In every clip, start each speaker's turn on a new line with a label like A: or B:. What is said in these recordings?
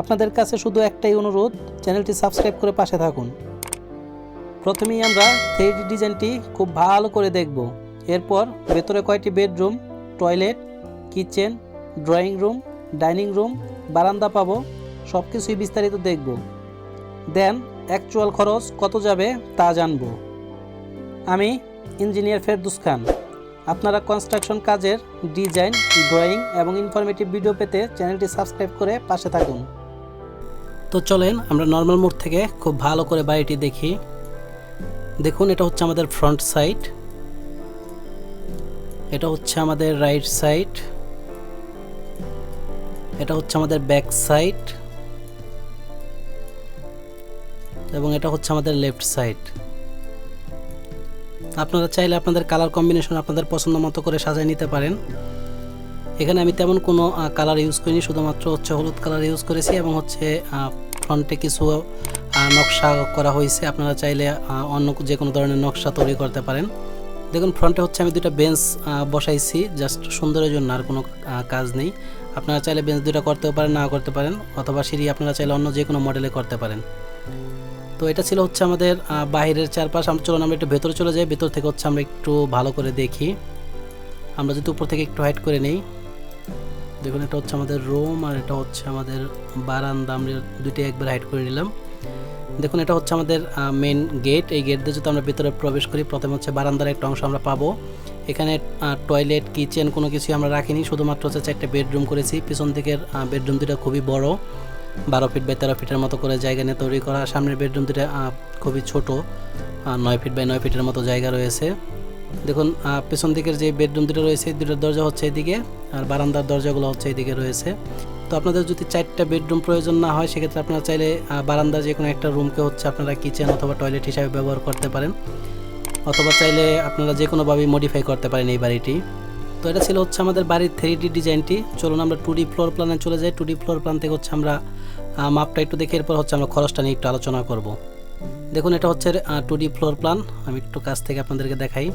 A: আপনাদের কাছে শুধু একটাই অনুরোধ, চ্যানেলটি সাবস্ক্রাইব করে পাশে থাকুন। প্রথমেই আমরা থ্রি ডিজাইনটি খুব ভালো করে দেখব। এরপর ভেতরে কয়টি bedroom, toilet, kitchen, drawing room, dining room, বারান্দা পাবো সব কিছুই বিস্তারিত দেখব। দেন অ্যাকচুয়াল খরচ কত যাবে তা জানব। আমি ইঞ্জিনিয়ার ফেরদুস খান। আপনারা কনস্ট্রাকশন কাজের ডিজাইন, ড্রয়িং এবং ইনফরমেটিভ ভিডিও পেতে চ্যানেলটি সাবস্ক্রাইব করে পাশে থাকুন। তো চলেন আমরা নর্মাল মোড থেকে খুব ভালো করে বাড়িটি দেখি। দেখুন, এটা হচ্ছে আমাদের ফ্রন্ট সাইড এটা হচ্ছে আমাদের রাইট সাইড এটা হচ্ছে আমাদের ব্যাক সাইড এবং এটা হচ্ছে আমাদের লেফট সাইড আপনারা চাইলে আপনাদের কালার কম্বিনেশন আপনাদের পছন্দ মতো করে সাজিয়ে নিতে পারেন। এখানে আমি তেমন কোনো কালার ইউজ করিনি শুধুমাত্র হচ্ছে হলুদ কালার ইউজ করেছি এবং হচ্ছে ফ্রন্টে কিছু নকশা করা হয়েছে। আপনারা চাইলে অন্য যে কোনো ধরনের নকশা তৈরি করতে পারেন। দেখুন ফ্রন্টে হচ্ছে আমি দুটা বেঞ্চ বসাইছি জাস্ট সুন্দরের জন্য আর কোনো কাজ নেই। আপনারা চাইলে বেঞ্চ দুটো করতেও পারেন না করতে পারেন অথবা সিঁড়ি আপনারা চাইলে অন্য যে কোনো মডেলে করতে পারেন। তো এটা ছিল হচ্ছে আমাদের আহ, বাহিরের চারপাশ। চলুন আমরা একটু ভেতরে চলে যাই। ভেতর থেকে হচ্ছে আমরা একটু ভালো করে দেখি। আমরা যদি উপর থেকে একটু হাইট করে নেই। দেখুন, এটা হচ্ছে আমাদের রুম আর এটা হচ্ছে আমাদের বারান্দা। আমরা দুইটাই একবার হাইড করে নিলাম। দেখুন, এটা হচ্ছে আমাদের মেন গেট এই গেট দিয়ে যদি আমরা ভিতরে প্রবেশ করি, প্রথমে হচ্ছে বারান্দার একটা অংশ আমরা পাবো। এখানে টয়লেট কিচেন কোনো কিছুই আমরা রাখিনি। শুধুমাত্র হচ্ছে চারটে বেডরুম করেছি। পিছন দিকের বেডরুম দুটা খুবই বড়। বারো ফিট বাই তেরো ফিটের মতো করে জায়গা নিয়ে তৈরি করা। সামনের বেডরুম দুটা খুবই ছোট। নয় ফিট বাই নয় ফিটের মতো জায়গা রয়েছে। দেখুন পেছন দিকের যে বেডরুম দুটো রয়েছে দুটোর দরজা হচ্ছে এদিকে। আর বারান্দার দরজাগুলো হচ্ছে এদিকে রয়েছে। তো আপনাদের যদি চারটা বেডরুম প্রয়োজন না হয় সেক্ষেত্রে আপনারা চাইলে আহ, বারান্দার যে কোনো একটা রুমকে হচ্ছে আপনারা কিচেন অথবা টয়লেট হিসাবে ব্যবহার করতে পারেন। অথবা চাইলে আপনারা যে কোনোভাবেই মডিফাই করতে পারেন এই বাড়িটি। তো এটা ছিল হচ্ছে আমাদের বাড়ির থ্রি ডি ডিজাইনটি। চলুন আমরা টু ডি ফ্লোর প্ল্যানে চলে যাই। টু ডি ফ্লোর প্ল্যান থেকে হচ্ছে আমরা মাপটা একটু দেখে এরপর হচ্ছে আমরা খরচটা নিয়ে একটু আলোচনা করব। দেখুন এটা হচ্ছে টু ডি ফ্লোর প্ল্যান আমি একটু কাছ থেকে আপনাদেরকে দেখাই।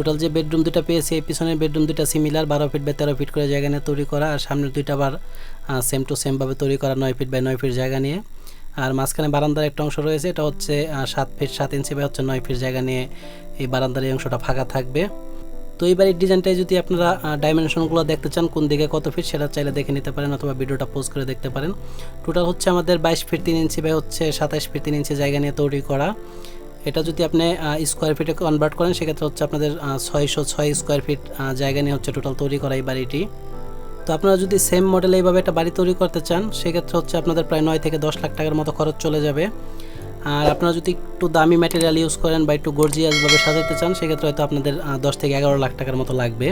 A: টোটাল যে বেডরুম দুটা পেয়েছি, এই পিছনের বেডরুম দুটা সিমিলার বারো ফিট বাই তেরো ফিট করে জায়গা নিয়ে তৈরি করা, আর সামনের দুইটা আবার সেম টু সেমভাবে তৈরি করা, নয় ফিট বাই নয় ফিট জায়গা নিয়ে। আর মাঝখানে বারান্দার একটা অংশ রয়েছে, এটা হচ্ছে সাত ফিট সাত ইঞ্চি বা হচ্ছে নয় ফিট জায়গা নিয়ে এই বারান্দার এই অংশটা ফাঁকা থাকবে। তো এই বাড়ির ডিজাইনটাই যদি আপনারা ডাইমেনশনগুলো দেখতে চান, কোন দিকে কত ফিট সেটা চাইলে দেখে নিতে পারেন অথবা ভিডিওটা পোস্ট করে দেখতে পারেন। টোটাল হচ্ছে আমাদের বাইশ ফিট তিন ইঞ্চি বা হচ্ছে সাতাশ ফিট তিন ইঞ্চি জায়গা নিয়ে তৈরি করা। এটা যদি আপনি স্কোয়ার ফিটে কনভার্ট করেন, সেক্ষেত্রে হচ্ছে আপনাদের ছয়শো ছয় স্কোয়ার ফিট জায়গা নিয়ে হচ্ছে টোটাল তৈরি করা এই বাড়িটি। তো আপনারা যদি সেম মডেলে এইভাবে একটা বাড়ি তৈরি করতে চান, সেক্ষেত্রে হচ্ছে আপনাদের প্রায় নয় থেকে দশ লাখ টাকার মতো খরচ চলে যাবে। আর আপনারা যদি একটু দামি ম্যাটেরিয়াল ইউজ করেন বা একটু গর্জিয়াসভাবে সাজাতে চান, সেক্ষেত্রে হয়তো আপনাদের দশ থেকে এগারো লাখ টাকার মতো লাগবে।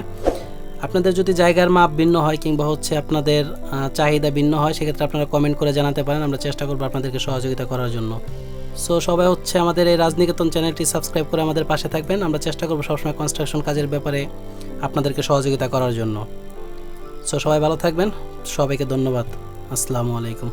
A: আপনাদের যদি জায়গার মাপ ভিন্ন হয় কিংবা হচ্ছে আপনাদের চাহিদা ভিন্ন হয়, সেক্ষেত্রে আপনারা কমেন্ট করে জানাতে পারেন। আমরা চেষ্টা করব আপনাদেরকে সহযোগিতা করার জন্য। সো সবাই হচ্ছে আমাদের এই রাজনিকেতন চ্যানেলটি সাবস্ক্রাইব করে আমাদের পাশে থাকবেন। আমরা চেষ্টা করব সবসময় কনস্ট্রাকশন কাজের ব্যাপারে আপনাদেরকে সহযোগিতা করার জন্য। সো সবাই ভালো থাকবেন। সবাইকে ধন্যবাদ। আসসালামু আলাইকুম।